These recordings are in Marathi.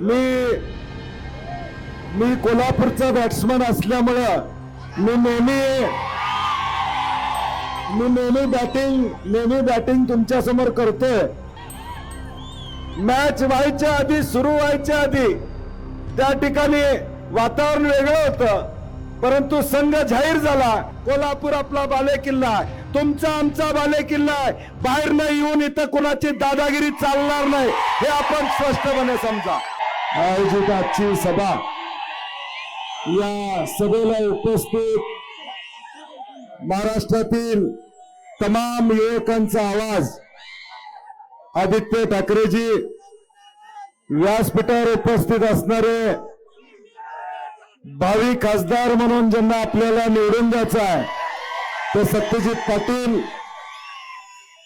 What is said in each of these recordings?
मी मी कोल्हापूरचा बॅट्समन असल्यामुळं मी नेहमी मी नेहमी बॅटिंग नेहमी बॅटिंग तुमच्यासमोर करतोय. मॅच व्हायच्या आधी सुरू व्हायच्या आधी त्या ठिकाणी वातावरण वेगळं होतं. परंतु संघ जाहीर झाला कोल्हापूर आपला बाले किल्ला आहे. तुमचा आमचा बाले किल्ला आहे. बाहेर न येऊन इथं कोणाची दादागिरी चालणार नाही हे आपण स्पष्टपणे समजा. आयोजित आजची सभा. या सभेला उपस्थित महाराष्ट्रातील तमाम युवकांचा आवाज आदित्य ठाकरेजी व्यासपीठावर उपस्थित असणारे भावी खासदार म्हणून ज्यांना आपल्याला निवडून द्यायचं आहे ते सत्यजित पाटील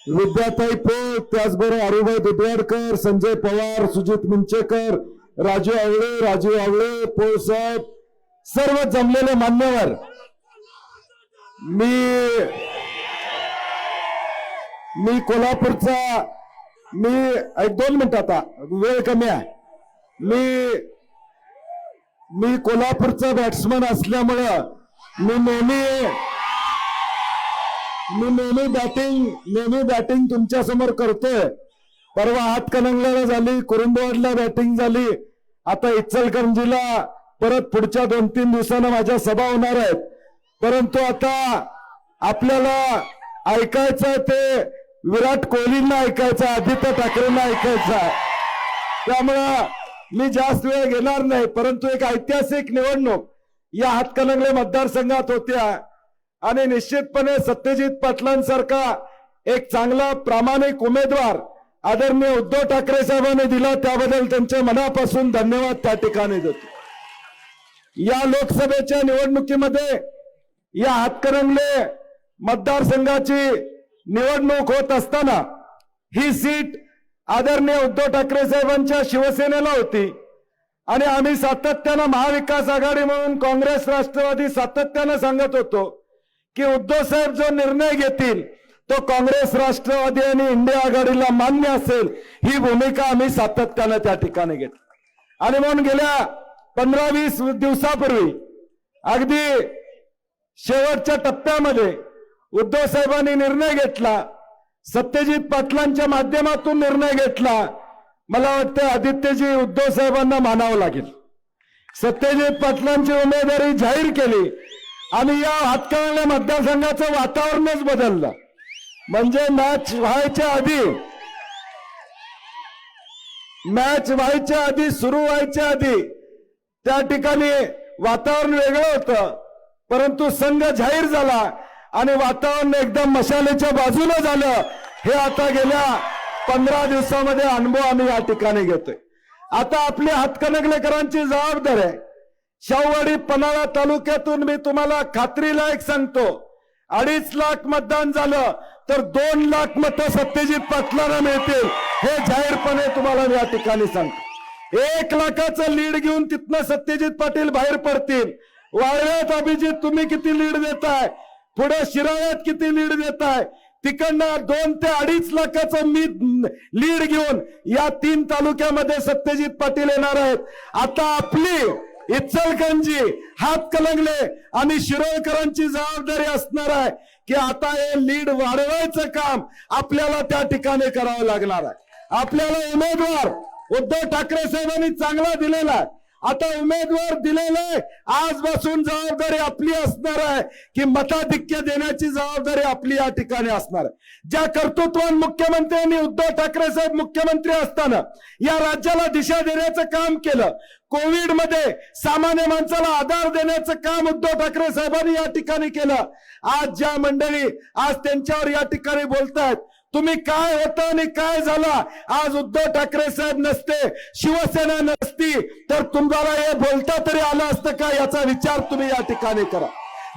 विद्याताई पोळ त्याचबरोबर अरुभाई दुधवाडकर संजय पवार सुजित मुंचेकर राजू आवळे राजू आवळे पोळ साहेब सर्व जमलेले मान्यवर. मी मी कोल्हापूरचा मी एक दोन मिनिट आता वेळ कमी आहे. मी मी कोल्हापूरचा बॅट्समन असल्यामुळं मी नेहमी मी नेहमी बॅटिंग नेहमी बॅटिंग तुमच्यासमोर करतोय. परवा हातकणंगल्याला झाली कुरुंदवाडला बॅटिंग झाली. आता इचलकरंजीला परत पुढच्या दोन तीन दिवसानं माझ्या सभा होणार आहेत. परंतु आता आपल्याला ऐकायचं ते विराट कोहलींना ऐकायचं आदित्य ठाकरेंना ऐकायचं त्यामुळं मी जास्त वेळ घेणार नाही परंतु एक ऐतिहासिक निवडणूक या हातकणंगले मतदारसंघात होत्या आणि निश्चितपणे सत्यजित पाटलांसारखा एक चांगला प्रामाणिक उमेदवार आदरणीय उद्धव ठाकरे साहेबांनी दिला त्याबद्दल त्यांचे मनापासून धन्यवाद त्या ठिकाणी देतो. या लोकसभेच्या निवडणुकीमध्ये या हातकरंगले मतदारसंघाची निवडणूक होत असताना ही सीट आदरणीय उद्धव ठाकरे साहेबांच्या शिवसेनेला होती. आणि आम्ही सातत्यानं महाविकास आघाडी म्हणून काँग्रेस राष्ट्रवादी सातत्यानं सांगत होतो की उद्धव साहेब जो निर्णय घेतील तो काँग्रेस राष्ट्रवादी आणि इंडिया आघाडीला मान्य असेल ही भूमिका आम्ही सातत्यानं त्या ठिकाणी घेतली. आणि म्हणून गेल्या पंधरा वीस दिवसापूर्वी अगदी शेवटच्या टप्प्यामध्ये उद्धव साहेबांनी निर्णय घेतला सत्यजित पाटलांच्या माध्यमातून निर्णय घेतला मला वाटतं आदित्यजी उद्धव साहेबांना मानावं लागेल. सत्यजित पाटलांची उमेदवारी जाहीर केली आणि या हातकणंगले मतदारसंघाचं वातावरणच बदललं. म्हणजे मॅच व्हायच्या आधी मॅच व्हायच्या आधी सुरू व्हायच्या आधी त्या ठिकाणी वातावरण वेगळं होतं. परंतु संघ जाहीर झाला आणि वातावरण एकदम मशालेच्या बाजूला झालं. हे आता गेल्या पंधरा दिवसामध्ये अनुभव आम्ही या ठिकाणी घेतोय. आता आपली हातकणकलेकरांची जबाबदारी आहे. शाहूवाडी पन्हाळा तालुक्यातून मी तुम्हाला खात्रीलायक सांगतो. अडीच लाख मतदान झालं. तर दोन लाख मतं सत्यजित पाटलांना मिळतील. हे जाहीरपणे तुम्हाला या ठिकाणी सांगतो. एक लाखाचं लीड घेऊन तिथनं सत्यजित पाटील बाहेर पडतील. वाळव्यात अभिजित तुम्ही किती लीड देताय? पुढे शिराळ्यात किती लीड देताय? तिकडनं दोन ते अडीच लाखाचं मी लीड घेऊन या तीन तालुक्यामध्ये सत्यजित पाटील येणार आहेत. आता आपली इचलकंजी हातकलंगले आणि शिरोळकरांची जबाबदारी असणार आहे. की आता हे लीड वाढवायचं काम आपल्याला त्या ठिकाणी करावं लागणार आहे. आपल्याला उमेदवार उद्धव ठाकरे साहेबांनी चांगला दिलेला आहे. आता उमेदवार दिलेले आजपासून जबाबदारी आपली असणार आहे की मताधिक्य देण्याची जबाबदारी आपली या ठिकाणी असणार आहे. ज्या कर्तृत्वान मुख्यमंत्र्यांनी उद्धव ठाकरे साहेब मुख्यमंत्री असताना या राज्याला दिशा देण्याचं काम केलं. कोविडमध्ये सामान्य माणसाला आधार देण्याचं काम उद्धव ठाकरे साहेबांनी या ठिकाणी केलं. आज ज्या मंडळी आज त्यांच्यावर या ठिकाणी बोलतायत तुम्ही काय होतं आणि काय झाला? आज उद्धव ठाकरे साहेब नसते शिवसेना नसती तर तुम्हाला हे बोलता तरी आलं असतं का? याचा विचार तुम्ही या ठिकाणी करा.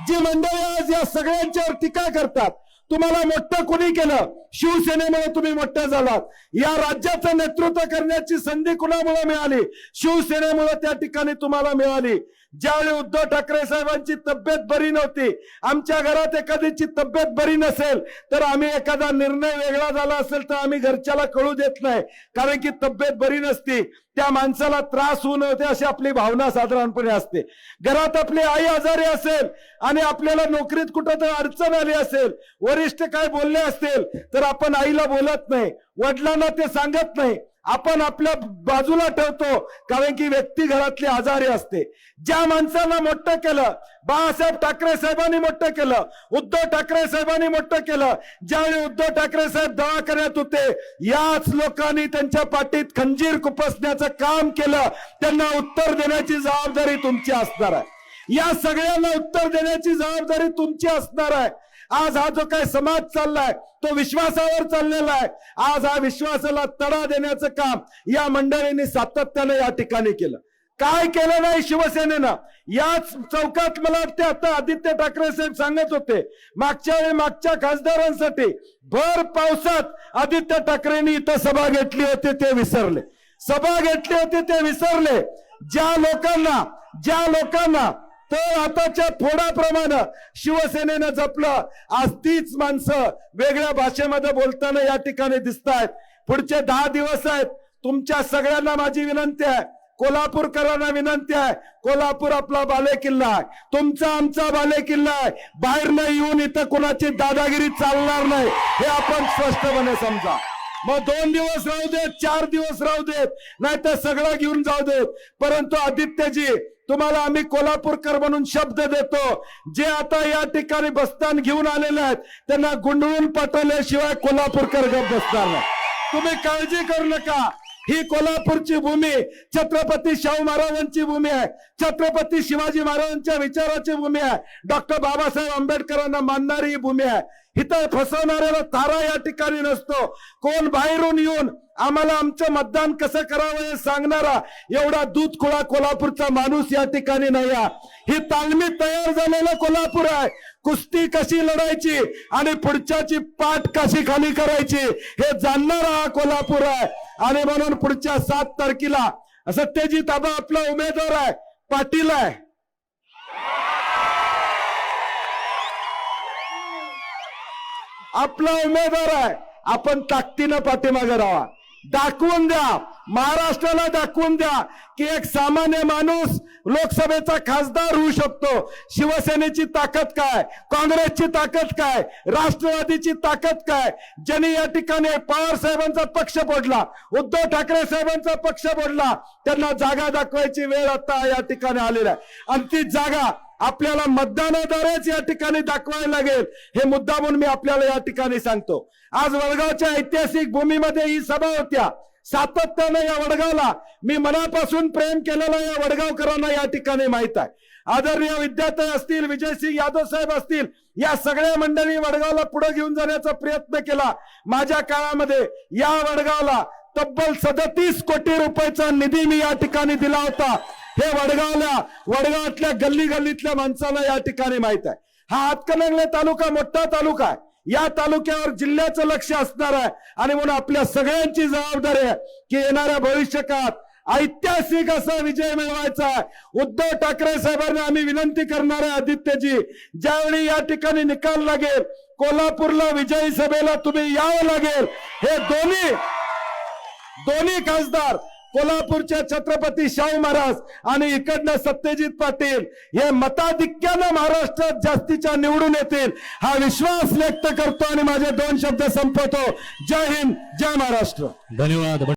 जी मंडळी आज या सगळ्यांच्यावर टीका करतात तुम्हाला मोठं कुणी केलं? शिवसेनेमुळे तुम्ही मोठ्या झालात. या राज्याचं नेतृत्व करण्याची संधी कुणामुळे मिळाली? शिवसेनेमुळे त्या ठिकाणी तुम्हाला मिळाली. ज्यावेळी उद्धव ठाकरे साहेबांची तब्येत बरी नव्हती आमच्या घरात एखाद्याची तब्येत बरी नसेल तर आम्ही एखादा निर्णय वेगळा झाला असेल तर आम्ही घरच्याला कळू देत नाही. कारण की तब्येत बरी नसती त्या माणसाला त्रास होऊ नव्हते अशी आपली भावना साधारणपणे असते. घरात आपली आई आजारी असेल आणि आपल्याला नोकरीत कुठं तर अडचण आली असेल वरिष्ठ काय बोलले असतील तर आपण आईला बोलत नाही वडिलांना ते सांगत नाही. आपण आपल्या बाजूला ठेवतो कारण की व्यक्ती घरातली आजारी असते. ज्या माणसांना मोठं केलं बाळासाहेब ठाकरे साहेबांनी मोठं केलं उद्धव ठाकरे साहेबांनी मोठं केलं ज्यावेळी उद्धव ठाकरे साहेब दवाखान्यात होते याच लोकांनी त्यांच्या पाठीत खंजीर कुपसण्याचं काम केलं त्यांना उत्तर देण्याची जबाबदारी तुमची असणार आहे. या सगळ्यांना उत्तर देण्याची जबाबदारी तुमची असणार आहे. आज हा जो काय समाज चाललाय तो विश्वासावर चाललेला आहे. आज हा विश्वासाला तडा देण्याचं काम या मंडळींनी सातत्याने या ठिकाणी केलं. काय केलं नाही शिवसेनेनं? याच चौकात मला वाटते आता आदित्य ठाकरे साहेब सांगत होते मागच्या वेळी मागच्या खासदारांसाठी भर पावसात आदित्य ठाकरेंनी इथं सभा घेतली होती ते विसरले. सभा घेतली होती ते विसरले. ज्या लोकांना ज्या लोकांना तर आताच्या फोडाप्रमाणे शिवसेनेनं जपलं. आज तीच माणसं वेगळ्या भाषेमध्ये बोलताना या ठिकाणी दिसत आहेत पुढचे दहा दिवस आहेत. तुमच्या सगळ्यांना माझी विनंती आहे. कोल्हापूरकरांना विनंती आहे. कोल्हापूर आपला बाले किल्ला आहे. तुमचा आमचा बाले किल्ला आहे. बाहेर न येऊन इथं कोणाची दादागिरी चालणार नाही. हे आपण स्पष्टपणे समजा. मग दोन दिवस राहू देत चार दिवस राहू देत नाही तर सगळं घेऊन जाऊ देत. परंतु आदित्यजी तुम्हाला आम्ही कोल्हापूरकर म्हणून शब्द देतो. जे आता या ठिकाणी बस्तान घेऊन आलेले आहेत त्यांना गुंडळून पाठवल्याशिवाय कोल्हापूरकर गप बसणार नाही. तुम्ही काळजी करू नका. ही कोल्हापूरची भूमी छत्रपती शाहू महाराजांची भूमी आहे. छत्रपती शिवाजी महाराजांच्या विचाराची भूमी आहे. डॉक्टर बाबासाहेब आंबेडकरांना मानणारी ही भूमी आहे. इथं फसवणाऱ्याला तारा या ठिकाणी नसतो. कोण बाहेरून येऊन आम्हाला आमचं मतदान कसं करावं हे सांगणारा एवढा दूध खोळा कोल्हापूरचा माणूस या ठिकाणी नाही आहे. ही तालमी तयार झालेलं कोल्हापूर आहे. कुस्ती कशी लढायची आणि पुढच्याची पाठ कशी खाली करायची हे जाणणारा हा कोल्हापूर आहे. आणि म्हणून पुढच्या सात तारखेला सत्यजित आबा आपला उमेदवार आहे. पाटील आहे. आपला उमेदवार आहे. आपण ताकदीनं पाठीमागे राहा. दाखवून द्या. महाराष्ट्राला दाखवून द्या की एक सामान्य माणूस लोकसभेचा खासदार होऊ शकतो. शिवसेनेची ताकद काय? काँग्रेसची ताकद काय? राष्ट्रवादीची ताकद काय? ज्यांनी या ठिकाणी पवार साहेबांचा पक्ष बोडला उद्धव ठाकरे साहेबांचा पक्ष बोडला त्यांना जागा दाखवायची वेळ आता या ठिकाणी आलेला आहे. आणि ती जागा आपल्याला मतदानाद्वारेच या ठिकाणी दाखवायला लागेल हे मुद्दा म्हणून मी आपल्याला या ठिकाणी सांगतो. आज वडगावच्या ऐतिहासिक भूमीमध्ये ही सभा होत्या. सातत्यानं या वडगावला. मी मनापासून प्रेम केलेला या वडगावकरांना या ठिकाणी माहीत आहे. आदरणीय विद्यार्थी असतील विजय सिंग यादव साहेब असतील या सगळ्या मंडळी वडगावला पुढे घेऊन जाण्याचा प्रयत्न केला. माझ्या काळामध्ये या वडगावला तब्बल सदतीस कोटी रुपयाचा निधी मी या ठिकाणी दिला होता. हे वडगावला वडगावातल्या गल्ली गल्लीतल्या माणसाला या ठिकाणी माहीत आहे. हा हातकणंगले तालुका मोठा तालुका आहे. या तालुक्यावर जिल्ह्याचं लक्ष असणार आहे. आणि म्हणून आपल्या सगळ्यांची जबाबदारी आहे की येणाऱ्या भविष्यकाळात ऐतिहासिक असा विजय मिळवायचा आहे. उद्धव ठाकरे साहेबांना आम्ही विनंती करणार आहे आदित्यजी ज्यावेळी या ठिकाणी निकाल लागेल कोल्हापूरला विजयी सभेला तुम्ही यावं लागेल. हे दोन्ही दोन्ही खासदार कोल्हापूरच्या छत्रपती शाहू महाराज आणि इकडनं सत्यजित पाटील हे मताधिक्यानं महाराष्ट्रात जास्तीच्या निवडून येतील हा विश्वास व्यक्त करतो आणि माझे दोन शब्द संपवतो. जय हिंद जय महाराष्ट्र. धन्यवाद.